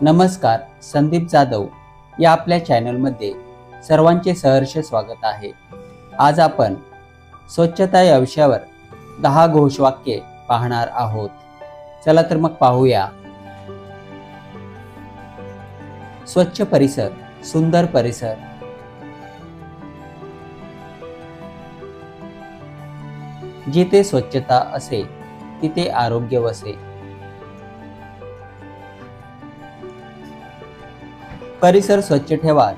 नमस्कार संदीप जाधव या आपल्या चॅनलमध्ये सर्वांचे सहर्ष स्वागत आहे. आज आपण स्वच्छता या विषयावर दहा घोषवाक्ये पाहणार आहोत. चला तर मग पाहूया. स्वच्छ परिसर सुंदर परिसर. जिथे स्वच्छता असे तिथे आरोग्य वसे. परिसर स्वच्छ ठेवाल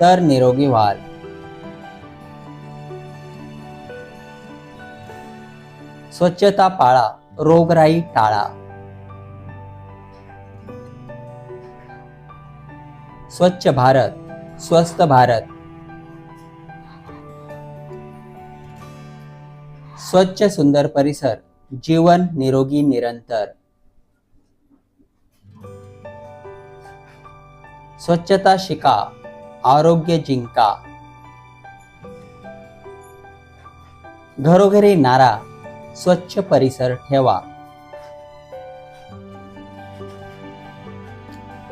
तर निरोगी व्हाल. स्वच्छता पाळा रोगराई टाळा. स्वच्छ भारत स्वस्थ भारत. स्वच्छ सुंदर परिसर जीवन निरोगी निरंतर. स्वच्छता शिका आरोग्य जिंका. घरोघरी नारा स्वच्छ परिसर ठेवा.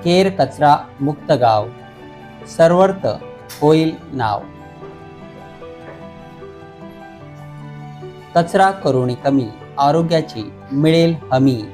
केर कचरा मुक्त गाव सर्वर्थ होईल नाव. कचरा करुणी कमी आरोग्याची मिळेल हमी.